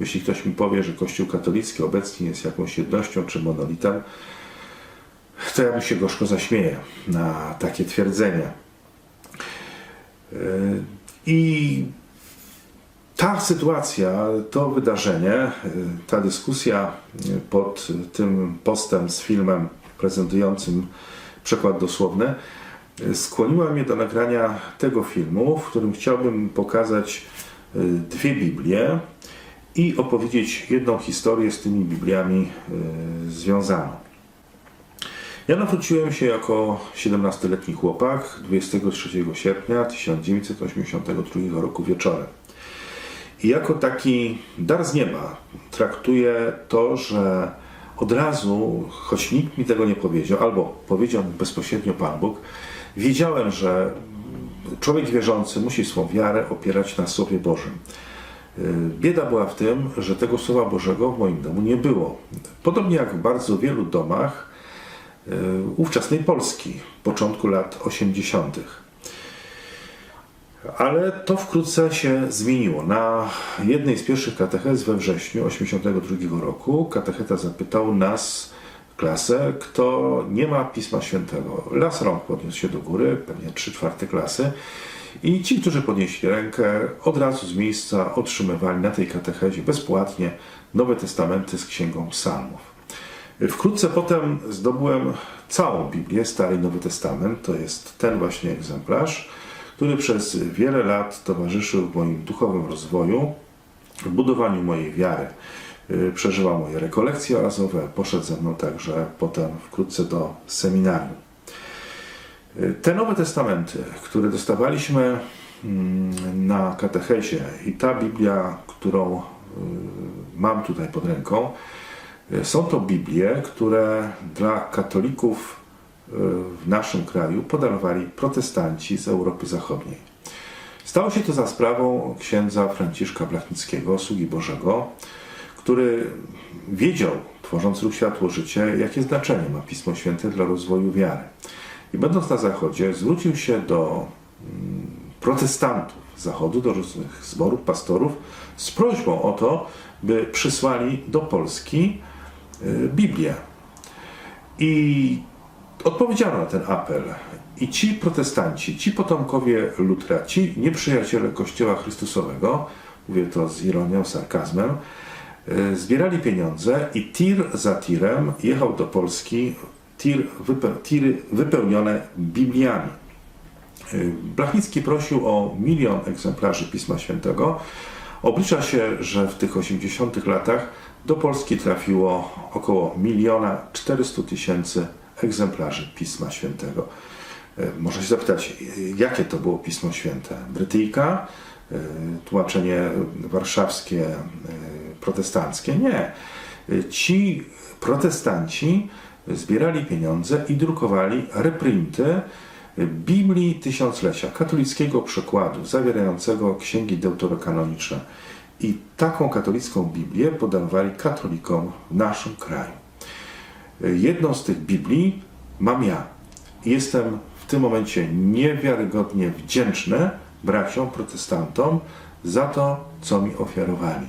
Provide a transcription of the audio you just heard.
Jeśli ktoś mi powie, że Kościół katolicki obecnie jest jakąś jednością czy monolitem, to ja mu się gorzko zaśmieję na takie twierdzenie. Yy, I ta sytuacja, to wydarzenie, yy, ta dyskusja pod tym postem z filmem prezentującym przekład dosłowny, yy, skłoniła mnie do nagrania tego filmu, w którym chciałbym pokazać dwie Biblie i opowiedzieć jedną historię z tymi Bibliami yy, związaną. Ja nawróciłem się jako 17-letni chłopak 23 sierpnia 1982 roku wieczorem. I jako taki dar z nieba traktuję to, że od razu, choć nikt mi tego nie powiedział, albo powiedział mi bezpośrednio Pan Bóg, wiedziałem, że człowiek wierzący musi swą wiarę opierać na Słowie Bożym. Bieda była w tym, że tego Słowa Bożego w moim domu nie było. Podobnie jak w bardzo wielu domach yy, ówczesnej Polski, początku lat 80. Ale to wkrótce się zmieniło. Na jednej z pierwszych katechez we wrześniu 82 roku katecheta zapytał nas, klasę, kto nie ma Pisma Świętego. Las rąk podniósł się do góry, pewnie 3 czwarte klasy. I ci, którzy podnieśli rękę, od razu z miejsca otrzymywali na tej katechezie bezpłatnie Nowe Testamenty z Księgą Psalmów. Wkrótce potem zdobyłem całą Biblię, Stary Nowy Testament. To jest ten właśnie egzemplarz, który przez wiele lat towarzyszył moim duchowym rozwoju, budowaniu mojej wiary. Yy, Przeżyła moje rekolekcje oazowe, poszedł ze mną także potem wkrótce do seminarium. Te Nowe Testamenty, które dostawaliśmy mm, na katechezie i ta Biblia, którą yy, mam tutaj pod ręką, yy, są to Biblie, które dla katolików yy, w naszym kraju podarowali protestanci z Europy Zachodniej. Stało się to za sprawą księdza Franciszka Blachnickiego, sługi Bożego, który wiedział, tworząc ruch Światło Życie, jakie znaczenie ma Pismo Święte dla rozwoju wiary. I będąc na Zachodzie, zwrócił się do mm, protestantów Zachodu, do różnych zborów, pastorów, z prośbą o to, by przysłali do Polski y, Biblię. I odpowiedziano na ten apel. I ci protestanci, ci potomkowie Lutra, ci nieprzyjaciele Kościoła Chrystusowego, mówię to z ironią, sarkazmem, y, zbierali pieniądze i tir za tirem jechał do Polski, tir, wype, tiry wypełnione Bibliami. Y, Blachnicki prosił o milion egzemplarzy Pisma Świętego. Oblicza się, że w tych 80 latach do Polski trafiło około miliona 400 tysięcy egzemplarzy Pisma Świętego. Y, Można się zapytać, jakie to było Pismo Święte? Brytyjka? Y, Tłumaczenie warszawskie, protestanckie? Nie. Ci protestanci zbierali pieniądze i drukowali reprinty Biblii Tysiąclecia, katolickiego przekładu zawierającego księgi deuterokanoniczne. I taką katolicką Biblię podawali katolikom w naszym kraju. Jedną z tych Biblii mam ja. Jestem w tym momencie niewiarygodnie wdzięczny braciom protestantom za to, co mi ofiarowali.